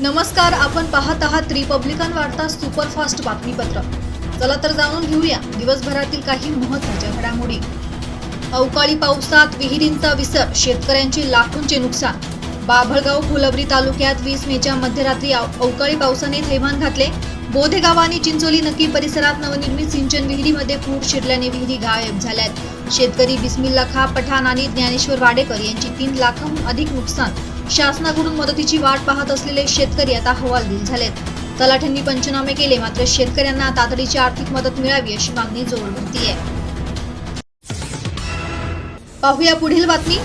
नमस्कार आपण पाहत आहात रिपब्लिकन वार्ता सुपरफास्ट बातमीपत्र. चला तर जाणून घेऊया दिवसभरातील काही महत्त्वाच्या घडामोडी. अवकाळी पावसात विहिरींचा विसर शेतकऱ्यांची लाखोंचे नुकसान. बाभळगाव फुलबरी तालुक्यात वीस मेच्या मध्यरात्री अवकाळी पावसाने थैमान घातले. बोधेगाव आणि चिंचोली नक्की परिसरात नवनिर्मित सिंचन विहिरीमध्ये पूर शिरल्याने विहिरी गायब झाल्यात. शेतकरी बिस्मिल्ला खा पठाण आणि ज्ञानेश्वर वाडेकर यांची तीन लाखांहून अधिक नुकसान. शासनाकडून मदतीची वाट पाहत असलेले शेतकरी आता हवालदिल झालेत. तलाठ्यांनी पंचनामे केले मात्र शेतकऱ्यांना तातडीची आर्थिक मदत मिळावी अशी मागणी जोर धरतीये. पाहूया पुढील बातमी.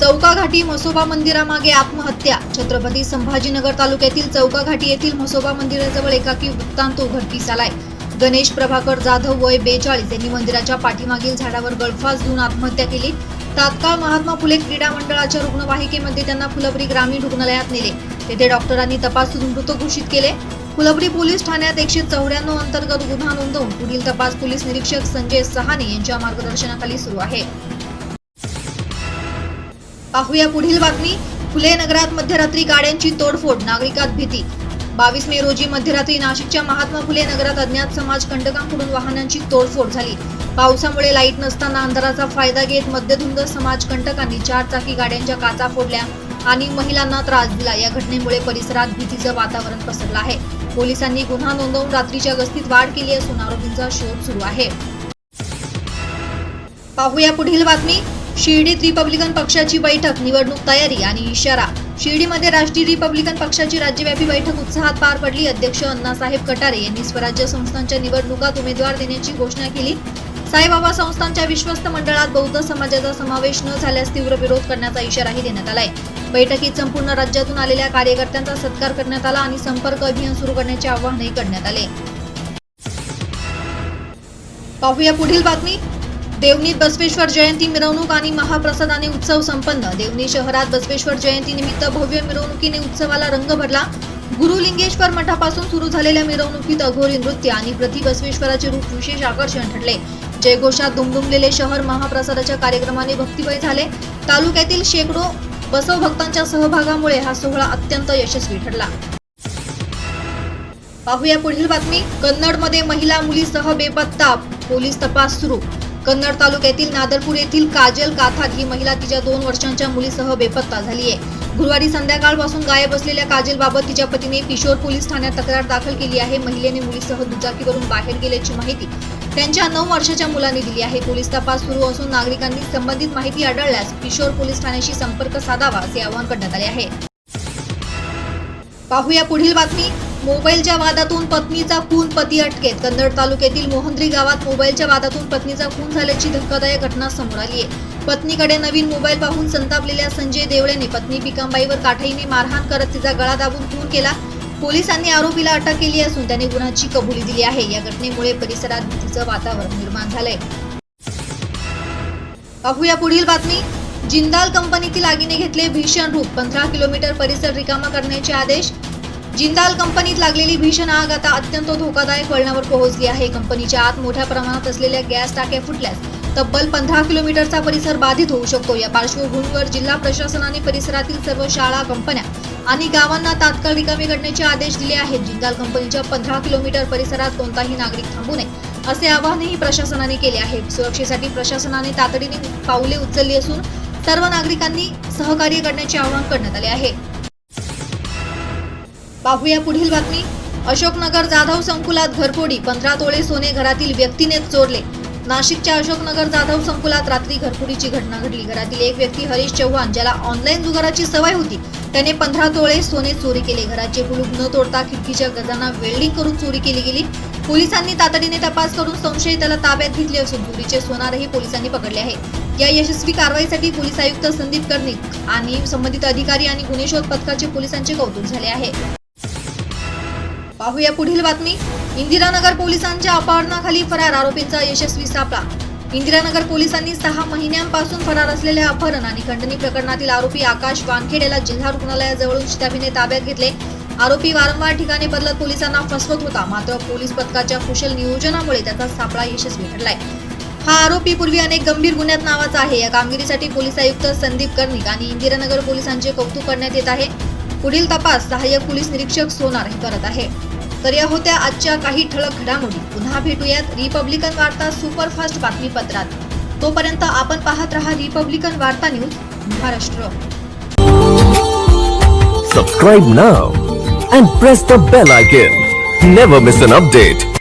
चौका घाटी म्हसोबा मंदिरामागे आत्महत्या. छत्रपती संभाजीनगर तालुक्यातील चौका घाटी येथील म्हसोबा मंदिराजवळ एकाकी वृत्तांत उघडकीस आलाय. गणेश प्रभाकर जाधव वय बेचाळीस यांनी मंदिराच्या पाठीमागील झाडावर गळफास घेऊन आत्महत्या केली. तात्काळ महात्मा फुले क्रीडा मंडळाच्या रुग्णवाहिकेमध्ये त्यांना फुलबरी ग्रामीण रुग्णालयात नेले. तेथे डॉक्टरांनी तपासून मृत घोषित केले. फुलबरी पोलीस ठाण्यात एकशे चौऱ्याण्णव अंतर्गत गुन्हा नोंदवून पुढील तपास पोलीस निरीक्षक संजय सहाने यांच्या मार्गदर्शनाखाली सुरू आहे. पाहूया पुढील बातमी. फुले नगरात मध्यरात्री गाड्यांची तोडफोड नागरिकात भीती. बावीस मे रोजी मध्यरात्री नाशिकच्या महात्मा फुले नगरात अज्ञात समाज कंटकांकडून वाहनांची तोडफोड झाली. पावसामुळे लाइट नसताना अंधाराचा फायदा घेत मध्यधुंद समाज कंटकांनी चार चाकी गाड्यांच्या काचा फोडल्या आणि महिलांना त्रास दिला. या घटनेमुळे परिसरात भीतीचं वातावरण पसरलं आहे. पोलिसांनी गुन्हा नोंदवून रात्रीच्या गस्तीत वाढ केली असून आरोपींचा शोध सुरू आहे. पाहूया पुढील बातमी. शिर्डीत रिपब्लिकन पक्षाची बैठक निवडणूक तयारी आणि इशारा शिर्डीमध्ये राष्ट्रीय रिपब्लिकन पक्षाची राज्यव्यापी बैठक उत्साहात पार पडली. अध्यक्ष अण्णासाहेब कटारे यांनी स्वराज्य संस्थांच्या निवडणुकात उमेदवार देण्याची घोषणा केली. साईबाबा संस्थांच्या विश्वस्त मंडळात बौद्ध समाजाचा समावेश न झाल्यास तीव्र विरोध करण्याचा इशाराही देण्यात आलाय. बैठकीत संपूर्ण राज्यातून आलेल्या कार्यकर्त्यांचा सत्कार करण्यात आला आणि संपर्क अभियान सुरू करण्याचे आवाहनही करण्यात आले. पाहूया पुढील बातमी. देवणीत बसवेश्वर जयंती मिरवणूक आणि महाप्रसादाने उत्सव संपन्न. देवणी शहरात बसवेश्वर जयंती निमित्त भव्य मिरवणुकीने उत्सवाला रंग भरला. गुरुलिंगेश्वर मठापासून सुरू झालेल्या मिरवणुकीत अघोरी नृत्य आणि प्रति बसवेश्वराचे रूप विशेष आकर्षण ठरले. जयघोषात दुमदुमलेले शहर महाप्रसादाच्या कार्यक्रमाने भक्तिमय झाले. तालुक्यातील शेकडो बसव भक्तांच्या सहभागामुळे हा सोहळा अत्यंत यशस्वी ठरला. पाहूया पुढील बातमी. कन्नडमध्ये महिला मुलीसह बेपत्ता. पोलीस तपास सुरू. कन्नड तालुक्यातील नादरपूर येथील काजल काथार ही महिला तिच्या दोन वर्षांच्या मुलीसह बेपत्ता झाली आहे. गुरुवारी संध्याकाळपासून गायब असलेल्या काजलबाबत तिच्या पतीने पिशोर पोलीस ठाण्यात तक्रार दाखल केली आहे. महिलेने मुलीसह दुचाकीवरून बाहेर गेल्याची माहिती त्यांच्या नऊ वर्षाच्या मुलाने दिली आहे. पोलीस तपास सुरू असून नागरिकांनी संबंधित माहिती आढळल्यास पिशोर पोलीस ठाण्याशी संपर्क साधावा असे आवाहन करण्यात आले आहे. पाहूया पुढील बातमी. मोबाईलच्या वादातून पत्नीचा खून पती अटकेत. कन्नड तालुक्यातील मोहंद्री गावात मोबाईलच्या वादातून पत्नीचा खून झाल्याची धक्कादायक घटना समोर आली आहे. पत्नीकडे नवीन मोबाईल पाहून संतापलेल्या संजय देवळेने पत्नी पिकांबाईवर काठाईने मारहाण करत तिचा गळा दाबून खून केला. पोलिसांनी आरोपीला अटक केली असून त्याने गुन्ह्याची कबुली दिली आहे. या घटनेमुळे परिसरात भीतीचं वातावरण निर्माण झालंय. पाहूया पुढील बातमी. जिंदाल कंपनीतील आगीने घेतले भीषण रूप. पंधरा किलोमीटर परिसर रिकामा करण्याचे आदेश. जिंदाल कंपनीत लागलेली भीषण आग आता अत्यंत धोकादायक वळणावर पोहोचली आहे. कंपनीच्या आत मोठ्या प्रमाणात असलेल्या गॅस टाक्या फुटल्यास तब्बल पंधरा किलोमीटरचा परिसर बाधित होऊ शकतो. या पार्श्वभूमीवर जिल्हा प्रशासनाने परिसरातील सर्व शाळा कंपन्या आणि गावांना तात्काळ रिकामे करण्याचे आदेश दिले आहेत. जिंदाल कंपनीच्या पंधरा किलोमीटर परिसरात कोणताही नागरिक थांबू नये असे आवाहनही प्रशासनाने केले आहे. सुरक्षेसाठी प्रशासनाने तातडीने पावले उचलली असून सर्व नागरिकांनी सहकार्य करण्याचे आवाहन करण्यात आले आहे. पाहूया पुढील बातमी. अशोकनगर जाधव संकुलात घरफोडी पंधरा तोळे सोने घरातील व्यक्तीनेच चोरले. नाशिकच्या अशोकनगर जाधव संकुलात रात्री घरफोडीची घटना घडली. घरातील एक व्यक्ती हरीश चव्हाण ज्याला ऑनलाईन जुगाराची सवय होती त्याने पंधरा तोळे सोने चोरी केले. घराचे कुलूप न तोडता खिडकीच्या गजांना वेल्डिंग करून चोरी केली गेली. पोलिसांनी तातडीने तपास करून संशयिताला त्याला ताब्यात घेतले असून चोरीचे सोनारही पोलिसांनी पकडले आहे. या यशस्वी कारवाईसाठी पोलीस आयुक्त संदीप कर्णिक आणि संबंधित अधिकारी आणि गुन्हे शोध पथकाचे पोलिसांचे कौतुक झाले आहे. पाहूया पुढील बातमी. इंदिरानगर पोलिसांच्या अपहरणाखाली फरार आरोपींचा यशस्वी सापळा. इंदिरानगर पोलिसांनी सहा महिन्यांपासून फरार असलेल्या अपहरण आणि खंडणी प्रकरणातील आरोपी आकाश वानखेड याला जिल्हा रुग्णालयाजवळून शिताफीने ताब्यात घेतले. आरोपी वारंवार ठिकाणी बदलत पोलिसांना फसवत होता मात्र पोलीस पथकाच्या कुशल नियोजनामुळे त्याचा सापळा यशस्वी ठरलाय. हा आरोपी पूर्वी अनेक गंभीर गुन्ह्यात नावाचा आहे. या कामगिरीसाठी पोलीस आयुक्त संदीप कर्णिक आणि इंदिरानगर पोलिसांचे कौतुक करण्यात येत आहे. पुढील तपास सहाय्यक पोलीस निरीक्षक सोनार हे करत आहे. तर या होत्या आजच्या काही ठळक घडामोडी. पुन्हा भेटूयात रिपब्लिकन वार्ता सुपरफास्ट बातमीपत्रात. तोपर्यंत आपण पाहत रहा Republican Varta news Maharashtra. Subscribe now and press the bell icon never miss an update